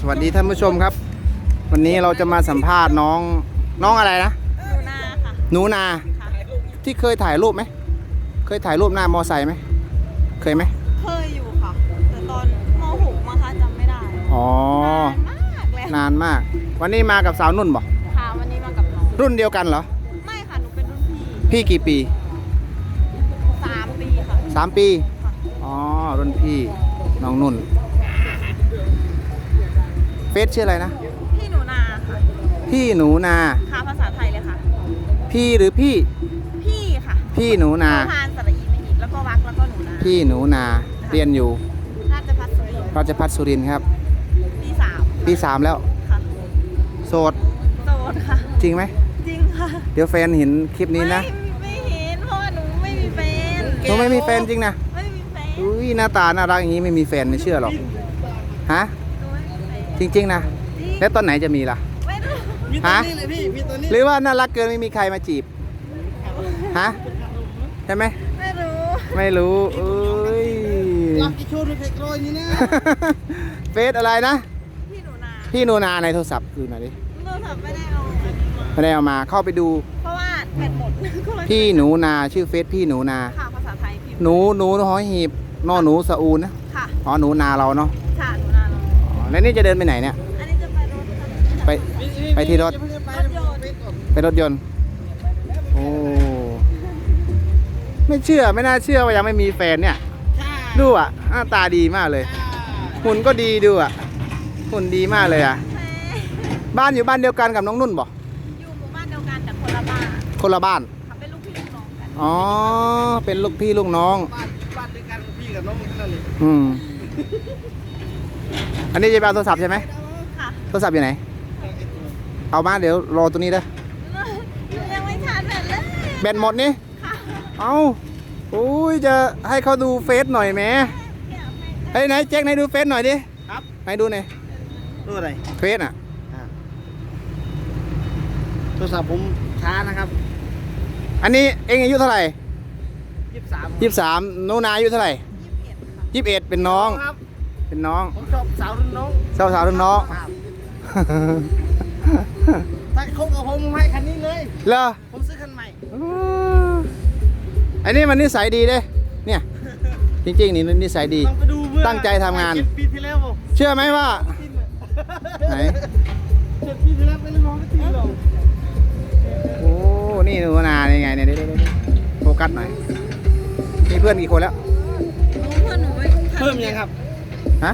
สวัสดีท่านผู้ชมครับ วันนี้เราจะมาสัมภาษณ์น้องน้องอะไรนะหนูนาค่ะหนูนาค่ะที่เคยถ่ายรูปไหมเคยถ่ายรูปหน้ามอไซค์ไหมเคยไหมเคยอยู่ค่ะแต่ตอนม .6 มาคะจำไม่ได้อ๋อนานมากเลยนานมาก วันนี้มากับสาวนุ่นบ่ค่ะวันนี้มากับน้องรุ่นเดียวกันเหรอไม่ค่ะหนูเป็นรุ่นพี่พี่กี่ปีสามปีค่ะสามปีค่ะอ๋อรุ่นพี่น้องนุ่นเฟ ซชื่ออะไรนะ พี่หนูนาค่ะพี่หนูนา ค่ะภาษาไทยเลยค่ะ พี่หรือพี่ พี่ค่ะพี่หนูนา พานสระอีไม่หิดแล้วก็วักแล้วก็หนูนาพี่หนูนา เรียนอยู่ราชพัฒสุรินทร์ราชพัฒสุรินทร์ครับ ปีสามปีสามแล้ว ค่ะโสด โสดค่ะ จริงไหม จริงค่ะเดี๋ยวแฟนเห็นคลิปนี้นะไม่ไม่เห็นเพราะว่าหนูไม่มีแฟนหนูไม่มีแฟนจริงนะ ไม่มีแฟน อุ้ยหน้าตาน่ารักอย่างนี้ไม่มีแฟนไม่เชื่อหรอก ฮะหนูไม่มีแฟน จริงๆนะจริงแล้วตอนไหนจะมีล่ะไม่รู้ฮะหรือว่าน่ารักเกินไม่มีใครมาจีบ ฮะ ใช่ไหม ไม่รู้ ไม่รู้เอ้ยรับกิโชว์ด้วยเพลงโรยนี่นะเฟซอะไรนะ พี่หนูนาพี่นูนาในโทรศัพท์คือหน่อยดิโทรศัพท์ไม่ได้เอาอันนี้มาไม่ได้เอามาเข้าไปดู เพราะว่าแบตหมดก็เลยพี่หนูนาชื่อเฟซพี่หนูนา ค่ะภาษาไทยพิมพ์หนูหนูหอยหีบนอหนูสะอูนะค่ะ อ๋อหนูนาเราเนาะ แล้วนี่จะเดินไปไหนเนี่ย อันนี้จะไปรถค่ะไป ไปที่รถ รถยนต์ไปรถยนต์ โอ้ ไม่เชื่อไม่น่าเชื่อว่ายังไม่มีแฟนเนี่ยดูอะหน้าตาดีมากเลย หุ่นก็ดีดูอะ หุ่นดีมากเลยอะแม่บ้านอยู่บ้านเดียวกันกับน้องนุ่นบ่อยู่หมู่บ้านเดียวกันแต่คนละบ้านคนละบ้าน ค่ะเป็นลูกพี่ลูกน้องกันอ๋อ เป็นลูกพี่ลูกน้อง บ้านบ้านด้วยกันพี่กับน้องนั่นเลยอืม อันนี้จะไปเอาโทรศัพท์ใช่ไหมค่ะโทรศัพท์อยู่ไหน เอามาเดี๋ยวรอตัวนี้เด้อยังไม่ชาร์จแบตเลยแบตหมดนี่ค่ะเอาอุ้ยจะให้เขาดูเฟซหน่อยแหมเดี๋ยวให้เฮ้ยไหนแจ็คไหนดูเฟซหน่อยดิครับไหนดูหน่อยรู้อะไรเฟซอะโทรศัพท์ผมช้านะครับ อันนี้เองอายุเท่าไหร่ยี่สิบสามยี่สิบสามนูนาอายุเท่าไหร่ยี่สิบเอ็ดค่ะยี่สิบเอ็ดเป็นน้องครับ เป็นน้องผมชอบสาวรุ่นน้องสาวสาวรุ่นน้อง ครับถ้าคบกับผมผมให้คันนี้เลยเลอผมซื้อคันใหม่อันนี้มันนิสัยดีเด้เนี่ย จริงๆนี่นิสัยดี ลองไปดูเมื่อตั้งใจทำงาน เจ็ดปีที่แล้วผมเชื่อไหมว่าไหน เจ็ดปีที่แล้วไม่ได้มองไม่ถึงหรอกโอ้ นี่หนูนานี่ไงเนี่ยเดี๋ยวเดี๋ยวเดี๋ยวโฟกัสหน่อย มีเพื่อนกี่คนแล้วเพื่อนหนูไม่เพิ่มยังครับ ฮะ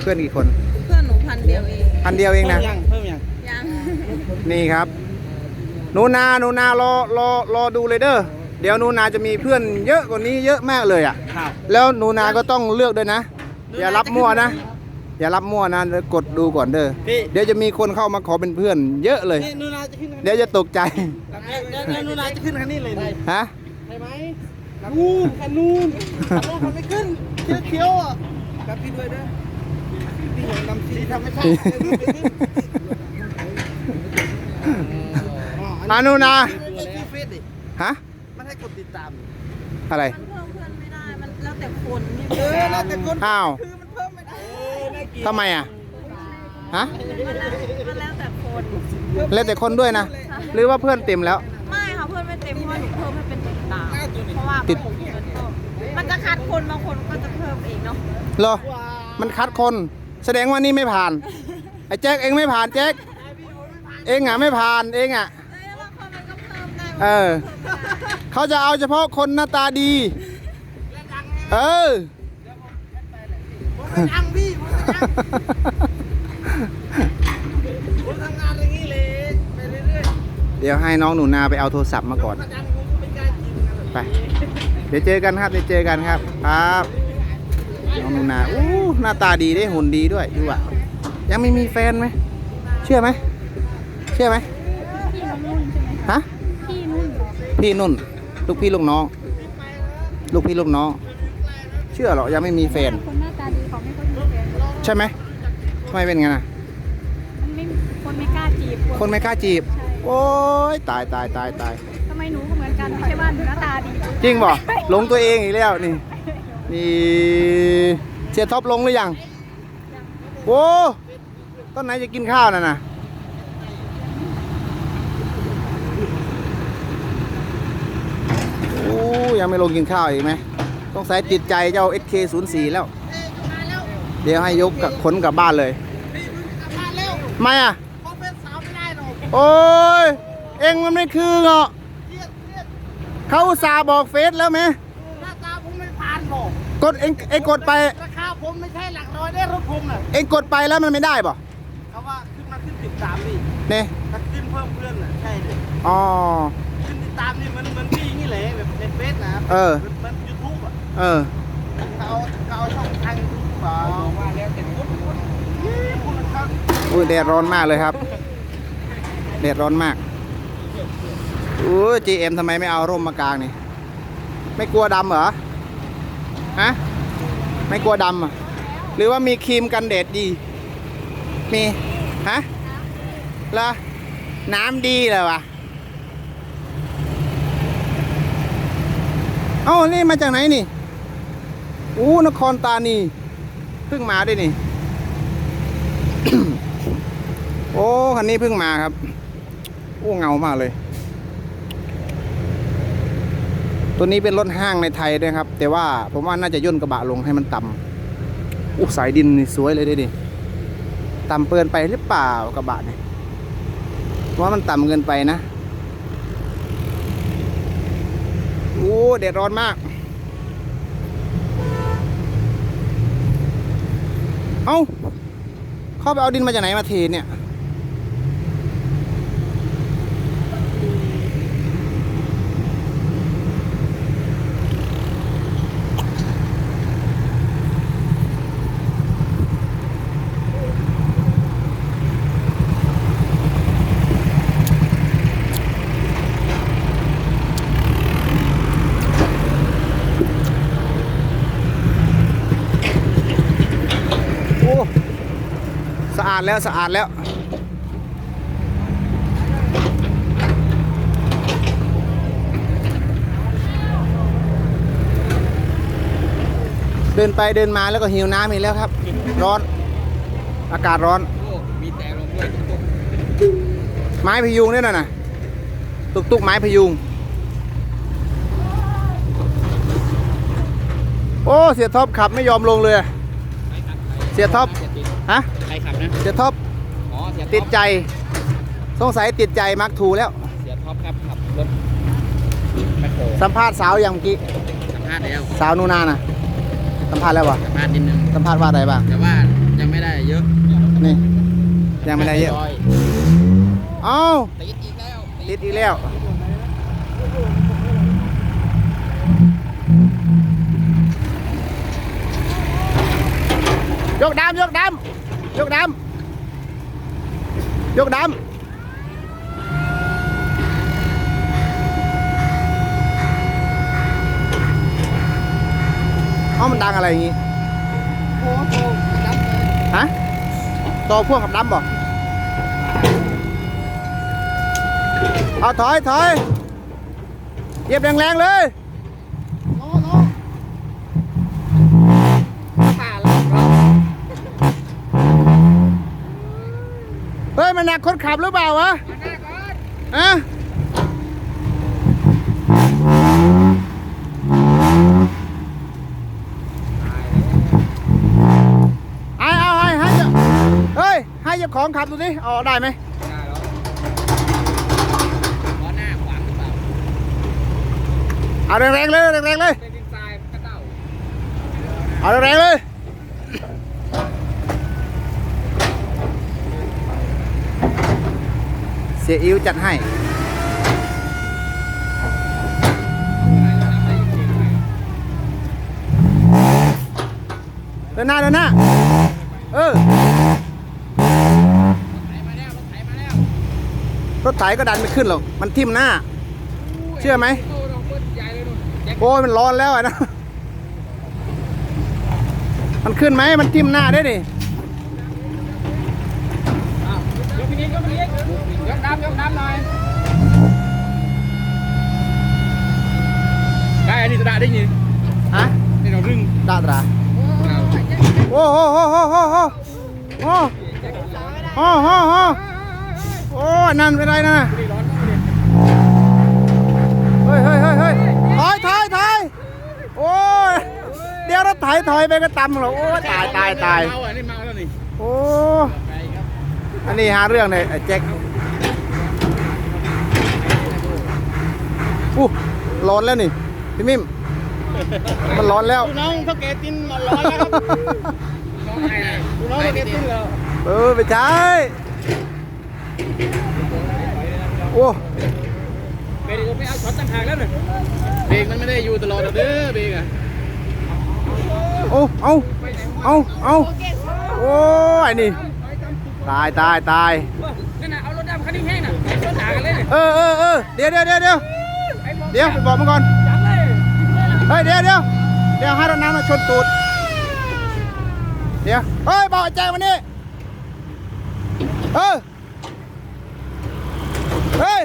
เพื่อนกี่คน เพื่อนหนูพันเดียวเองพันเดียวเองนะเพิ่มยังเพิ่มยังยังนี่ครับหนูนาหนูนารอรอรอดูเลยเด้อ เดี๋ยวหนูนาจะมีเพื่อนเยอะกว่านี้เยอะมากเลยอะ ครับแล้วหนูนาก็ต้องเลือกด้วยนะ อย่ารับมั่วนะ อย่ารับมั่วนะเดี๋ยวกดดูก่อนเด้อ พี่เดี๋ยวจะมีคนเข้ามาขอเป็นเพื่อนเยอะเลย นี่นูนาจะขึ้นคันนี้เดี๋ยวจะตกใจเดี๋ยวเดี๋ยวนูนาจะขึ้นคันนี้เลยนะฮะใช่ไหมนู่นคันนู่นคันนู่นเขาไม่ขึ้นเขียวเขียวๆอะ กับพี่ด้วยนะพี่อย่างนำสีธรรมชาติอานูนาไม่ใช่ชื่อเฟซดิฮะมันให้กดติดตามอะไรมันเพิ่มเพื่อนไม่ได้มันแล้วแต่คนที่เออแล้วแต่คนอ้าวคือมันเพิ่มไม่ได้เออน่าเกลียดทำไมอะฮะมันแล้วมันแล้วแต่คนแล้วแต่คนด้วยนะหรือว่าเพื่อนเต็มแล้วไม่ค่ะเพื่อนไม่เต็มเพราะว่าหนูเพิ่มให้เป็นติดตามเพราะว่าติดผ มมันก็มันจะคัดคนบางคนก็จะเพิ่มเองเนาะเหรอ มันคัดคน แสดงว่านี่ไม่ผ่าน ไอ้แจ็คเองไม่ผ่านแจ็คเองอะไม่ผ่านเองอะ เอ้ยบางคนมันก็เพิ่มได้เออเพิ่มไม่ได้เขาจะเอาเฉพาะคนหน้าตาดี เออ ผมไม่ดังพี่ผมไม่ดังผมทำงานอย่างนี้เลยไปเรื่อยเดี๋ยวให้น้องหนูนาไปเอาโทรศัพท์มาก่อนๆถ้าดังผมก็ไม่กล้าจีบกันหรอกไป เดี๋ยวเจอกันครับเดี๋ยวเจอกันครับครับน้องหนูนาอู้หน้าตาดีได้หุ่นดีด้วยดูอะยังไม่มีแฟนไหมเชื่อไหมเชื่อไหมพี่นุ่นใช่ไหมฮะพี่นุ่นพี่นุ่นลูกพี่ลูกน้อง ลูกพี่ลูกน้อง เชื่อเหรอยังไม่มีแฟนคนหน้าตาดีเขาไม่ค่อยมีแฟนใช่ไหมทำไมเป็นงั้นอะมันไม่คนไม่กล้าจีบคนไม่กล้าจีบ โอ้ยตายตายตายตายทำไมห นูก็เหมือนกันไม่ใช่ว่าหนูหน้าตาดีจริงบ่หลงตัวเองอีกแล้วนี่นี่เสียท็อปลงหรือยังโอ้ต้นไหนจะกินข้าวน่ะนะโอ้ยังไม่ลงกินข้าวอีกไหมต้องใส่ติดใจเจ้า SK04 แล้ว เดี๋ยวให้ยกกับขนกลับบ้านเลยมาเร็วไม่อะพอเป็นสาวไม่ได้หรอกโอ้ย เอ็งมันไม่คือเหรอ เครียดเครียด เขาอุตส่าห์บอกเฟซแล้วไหมหน้าตาผมไม่ผ่านหรอกกดเอ็งเอ็งกดไป ราคาผมไม่ใช่หลักร้อยได้รถผมน่ะเอ็งกดไปแล้วมันไม่ได้ป่ะเขาว่าขึ้นมาขึ้นติดตามนี่เนี่ยถ้าขึ้นเพิ่มเพื่อนน่ะใช่เลยอ๋อ ขึ้นติดตามนี่มันมันพี่นี่แหละแบบในเฟซนะเออ มันมันยูทูบอะเออ เขาเอาเขาเอาช่องทางยูทูบเปล่าว่าแล้วแต่พูดพูดพูดนะครับอุ้ยแดดร้อนมากเลยครับ แดดร้อนมาก อุ้ย GM ทำไมไม่เอาร่มมากลางนี่ ไม่กลัวดำเหรอ ฮะ ไม่กลัวดำอะ หรือว่ามีครีมกันแดดดี มี ฮะเหรอน้ำดีเลยวะเอ้านี่มาจากไหนนี่ อู้นครตานีเพิ่งมาด้วยนี่ โอ้ คันนี้เพิ่งมาครับ โอ้ เงามากเลย ตัวนี้เป็นรถห้างในไทยด้วยครับ แต่ว่าผมว่าน่าจะย่นกระบะลงให้มันต่ำอู้สายดินนี่สวยเลยดิดิต่ำเกินไปหรือเปล่ากระบะเนี่ยผมว่ามันต่ำเกินไปนะโอ้เด็ดร้อนมาก เอ้าเข้าไปเอาดินมาจากไหนมาเทเนี่ย อ้สะอาดแล้วสะอาดแล้วเดินไปเดินมาแล้วก็หิวน้ำอีกแล้วครับ ร้อน อากาศร้อน มีแต่ลงด้วยตุ๊กไม้พยุงด้วยนะนะตุกตุกไม้พยุง โอ้ เสียท็อปขับไม่ยอมลงเลย เสียท็อปฮะใครขับนะเสียท็อปอ๋อเสียติดใจ สงสัยติดใจมักทูแล้ว เสียท็อปครับขับรถแมคโครสัมภาษณ์สาวอย่างเมื่อกี้สัมภาษณ์แล้วสาวนูนานะสัมภาษณ์แล้ววะสัมภาษณ์นิดนึงสัมภาษณ์ว่าอะไรบ้างแต่ว่ายังไม่ได้เยอะนี่ยังไม่ได้เยอะเอ้าติดอีกแล้วติดอีกแล้ว ยกดำยกดำยกดำยกดำเอ้ามันดังอะไรอย่างงี้โอ้โหนับเลยฮะต่อพ่วงกับดำบ่เอาถอยถอยเหยียบแรงๆเลย โน้โน้ผ่านแล้วครับ เฮ้ย มันหนักคนขับหรือเปล่าวะมาหน้าก่ะไอ้เอาให้ให้เฮ้ย ให้เจ้าของขับดูสิเอาได้ไหมได้แล้วล้อหน้าขวาหรือเปล่าเอาแรงๆเลยแรงๆเลยเป็นดินทรายกระเต้าเอาแรงๆเลย เสียอิวจัดให้ เดินหน้าเดินหน้า เออรถไถมาแล้วรถไถก็ดันไม่ขึ้นหรอก มันทิ่มหน้า เชื่อไหมโอ้ยมันร้อนแล้วอะนะ มันขึ้นไหม มันทิ่มหน้าได้ดิ อ้าวยกพี่นี้ยกพี่นี้ยก น้ำยกน้ำหน่อยได้อันนี้จะได้ได้ยินฮะนี่เรารึงดาตราเราโอ้โหโอ้โหโอ้โหโอ้โหไม่ได้ฮ่อฮ่อฮ่อโอ้ยนั่นเป็นไรนะเฮ้ยเฮ้ยเฮ้ยเฮ้ยถอยถอยถอยโอ้ยเดี๋ยวรถไถถอยไปก็ตำหรอกโอ้ยตายตายตายเมาอะนี่เมาแล้วนี่โอ้อันนี้หาเรื่องเลยไอ้แจ็ค อู้ร้อนแล้วนี่ พี่มิมมันร้อนแล้วดูน้องเท่าแกตินมาร้อนแล้วครับดูน้องเท่าแกตินแล้วเออไปใช้โอ้เบรกไม่เอาช็อตต่างหากแล้วเนี่ยเบรกมันไม่ได้อยู่ตลอดหรอกเด้อเบรกอะเอาเอาเอาเอาโอ้ยนี่ตายตายตายนั่นน่ะเอารถดำคันนี้แห้งน่ะไอ้ชนด่ากันเลยเนี่ยเออเออเออเดี๋ยวเดี๋ยวเดี๋ยวเดี๋ยวเดี๋ยวไปบอกมันก่อนจับเลยเฮ้ยเดี๋ยวเดี๋ยวเดี๋ยวให้รถน้ำมาชนตูด เดี๋ยว เฮ้ยบอกไอ้แจงวันนี้เออเฮ้ย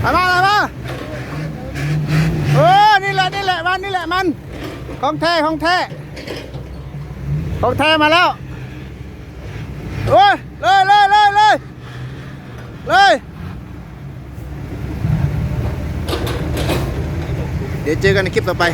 ไปมาไปมาเออนี่แหละนี่แหละมันนี่แหละมัน ของแท้ของแท้ของแท้มาแล้วโอ้ยเลยเลยเลยเลย เลย เดี๋ยวเจอกันในคลิปต่อไป